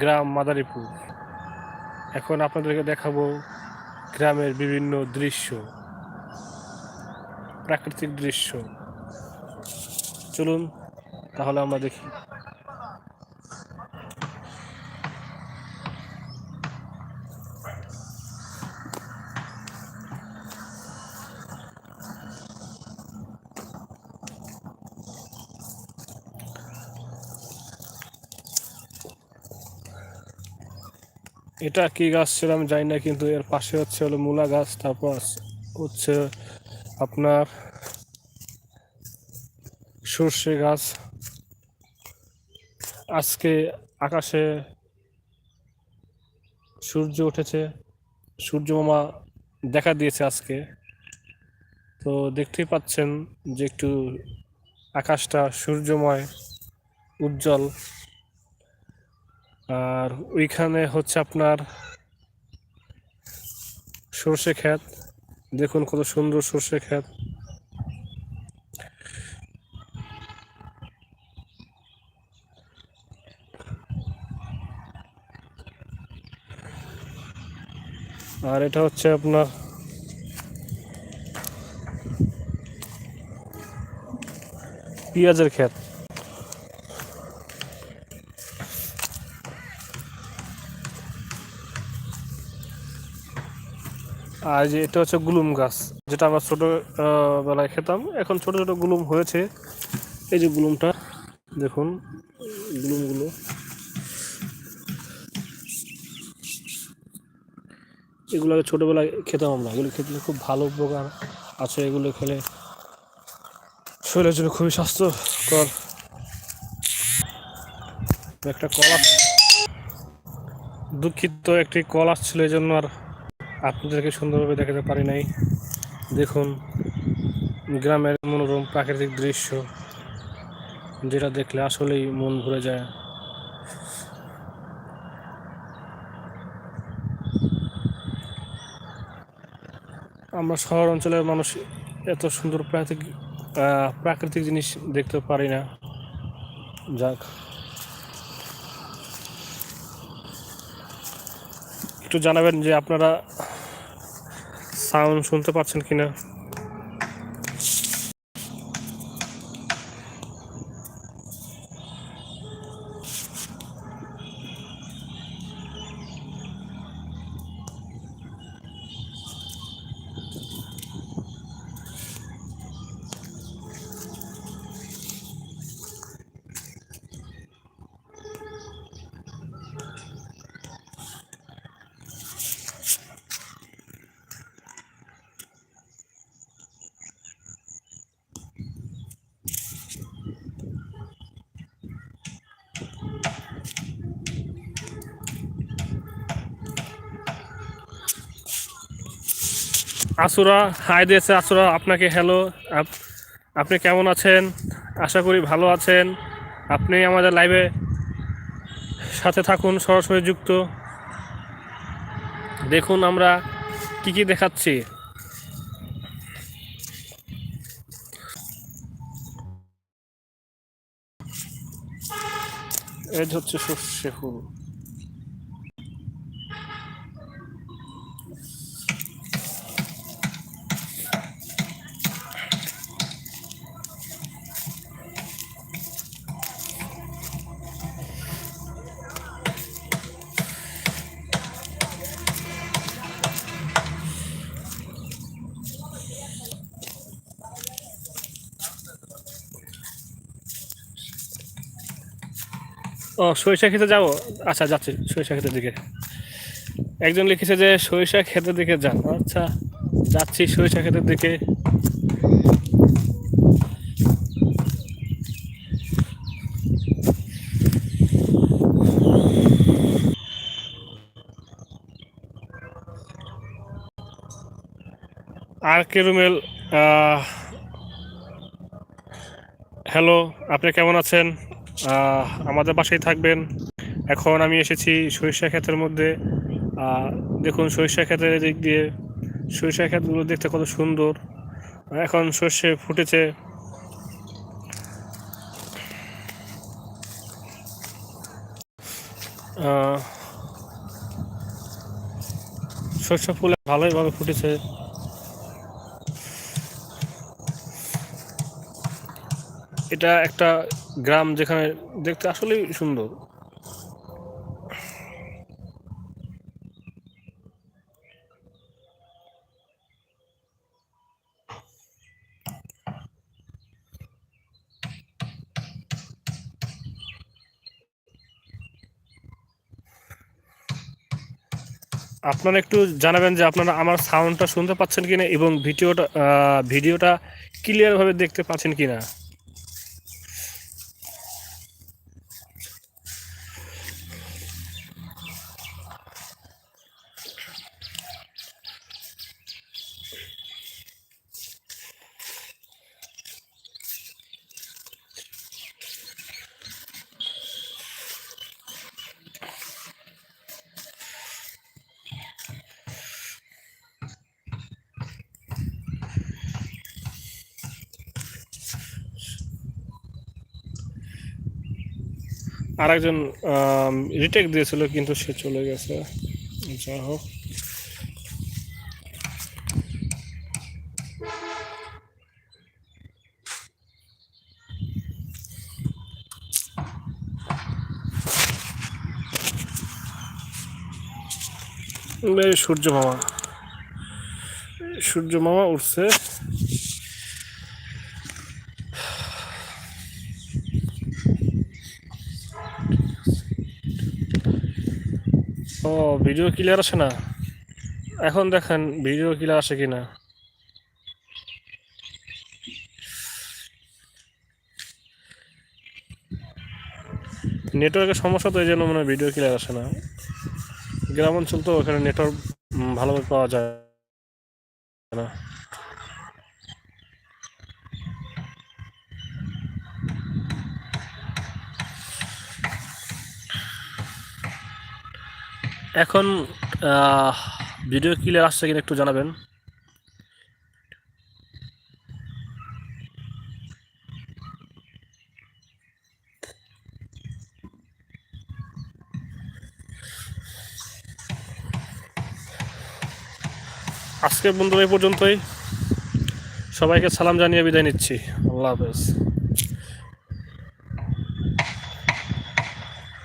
গ্রাম মাদারীপুর। এখন আপনাদেরকে দেখাবো গ্রামের বিভিন্ন দৃশ্য প্রাকৃতিক দৃশ্য। চলুন তাহলে আমরা দেখি। এটা কি গাছ ছিল আমি জানি না, কিন্তু এর পাশে হচ্ছে হলো মূলা গাছ, তারপর হচ্ছে আপনার সর্ষে গাছ। আজকে আকাশে সূর্য উঠেছে, সূর্য মামা দেখা দিয়েছে আজকে। তো দেখতেই পাচ্ছেন যে একটু আকাশটা সূর্যময়, উজ্জ্বল। আর ওইখানে হচ্ছে আপনার সর্ষে ক্ষেত। দেখুন কত সুন্দর সর্ষে ক্ষেত। আর এটা হচ্ছে আপনার পেঁয়াজের ক্ষেত। আর যে এটা হচ্ছে গুলুম গাছ, যেটা আমরা ছোট বেলায় খেতাম। এখন ছোট ছোট গুলুম হয়েছে। এই যে গুলুমটা, দেখুন, গুলুমগুলো। এগুলো আগে ছোটবেলায় খেতাম আমরা। এগুলো খেতে খুব ভালো উপকার আছে। এগুলো খেলে শরীরের জন্য খুবই স্বাস্থ্যকর। একটা কলা দুঃখিত একটি কল আসছিল এই জন্য আর আপনাদেরকে সুন্দরভাবে দেখাতে পারি নাই। দেখুন, গ্রামের মনোরম প্রাকৃতিক দৃশ্য, যেটা দেখলে আসলেই মন ভরে যায়। আমরা শহর অঞ্চলের মানুষ এত সুন্দর প্রাকৃতিক প্রাকৃতিক জিনিস দেখতে পারি না। যাক। একটু জানাবেন যে আপনারা সাউন্ড শুনতে পাচ্ছেন কিনা? আসুরা হাই দিয়েছে আসুরা, আপনাকে হ্যালো আপনি কেমন আছেন? আশা করি ভালো আছেন। আপনি আমাদের লাইভে সাথে থাকুন, সরাসরি যুক্ত। দেখুন আমরা কি কি দেখাচ্ছি। যে হচ্ছে সর্ষে ফুল। ও, সরিষা খেতে যাব? আচ্ছা যাচ্ছি, সরিষা ক্ষেতের দিকে। একজন লিখেছে যে, সরিষা ক্ষেতের দিকে যান। আচ্ছা যাচ্ছি সরিষা ক্ষেতের দিকে। আর কে রুমেল? হ্যালো, আপনি কেমন আছেন? আমাদের বাসায় থাকবেন। এখন আমি এসেছি সরিষা ক্ষেতের মধ্যে। দেখুন, সরিষা ক্ষেতের দিক দিয়ে, সরিষা ক্ষেতগুলো দেখতে কত সুন্দর। এখন সর্ষে ফুটেছে। শস্য ফুল ভালোইভাবে ফুটেছে। এটা একটা গ্রাম যেখানে দেখতে আসলেই সুন্দর। আপনারা একটু জানাবেন যে আপনারা আমার সাউন্ডটা শুনতে পাচ্ছেন কিনা এবং ভিডিওটা ভিডিওটা ক্লিয়ারভাবে দেখতে পাচ্ছেন কিনা। আরেকজন রিটেক দিয়েছিল কিন্তু সে চলে গেছে। যা হোক। সূর্য মামা। সূর্য মামা উঠছে। ও ভিডিও ক্লিয়ার আসে না? এখন দেখেন ভিডিও ক্লিয়ার আসে কিনা? নেটওয়ার্কের সমস্যা তো এই জন্য মনে ভিডিও ক্লিয়ার আসে না। গ্রাম অঞ্চল তো ওখানে নেটওয়ার্ক ভালোভাবে পাওয়া যায় না। এখন ভিডিও ক্লিয়ার আসছে কিনা একটু জানাবেন। আজকের বন্ধু এই পর্যন্তই। সবাইকে সালাম জানিয়ে বিদায় নিচ্ছি। আল্লাহ হাফেজ।